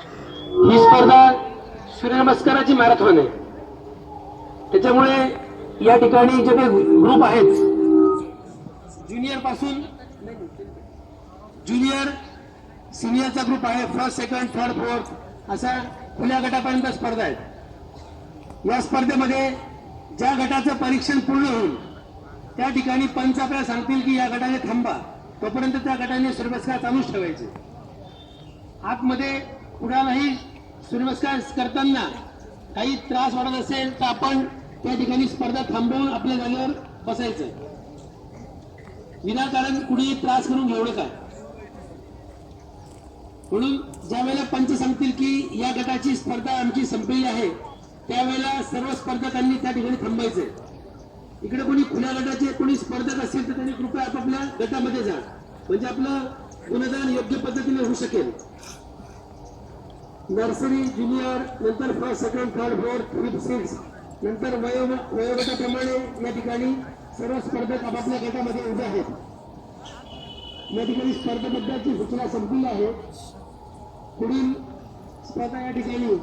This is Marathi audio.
ही स्पर्धा सूर्यनमस्काराची मॅरेथॉन आहे. त्याच्यामुळे या ठिकाणी जे काही ग्रुप आहेत ज्युनियरपासून ज्युनियर सिनियरचा ग्रुप आहे फर्स्ट सेकंड थर्ड फोर्थ असा खुल्या गटापर्यंत स्पर्धा आहेत. या स्पर्धेमध्ये ज्या गटाचं परीक्षण पूर्ण होईल त्या ठिकाणी पंच आपल्याला सांगतील की या गटाने थांबा तोपर्यंत त्या गटाने सूर्यमस्कार चालूच ठेवायचे. आतमध्ये कुणालाही सूर्यनमस्कार करताना काही त्रास वाटत असेल तर आपण त्या ठिकाणी स्पर्धा थांबवून आपल्या जागेवर बसायचं. विनाकारण कुणीही त्रास करून घेऊ नका. म्हणून ज्या वेळेला पंच सांगतील की या गटाची स्पर्धा आमची संपलेली आहे त्यावेळेला सर्व स्पर्धकांनी त्या ठिकाणी थांबायचंय इकडे कोणी खुल्या गटाचे कोणी स्पर्धक असतील तर त्यांनी कृपया आपापल्या गटामध्ये जा. म्हणजे आपलं गुणदान योग्य पद्धतीने होऊ शकेल. नर्सरी ज्युनियर नंतर first second third fourth fifth six नंतर वयो वयोगटाप्रमाणे या ठिकाणी सर्व स्पर्धक आपापल्या गटामध्ये उभे आहेत. या ठिकाणी स्पर्धेबद्दलची सूचना संपली आहे. पुढील स्पर्धा या ठिकाणी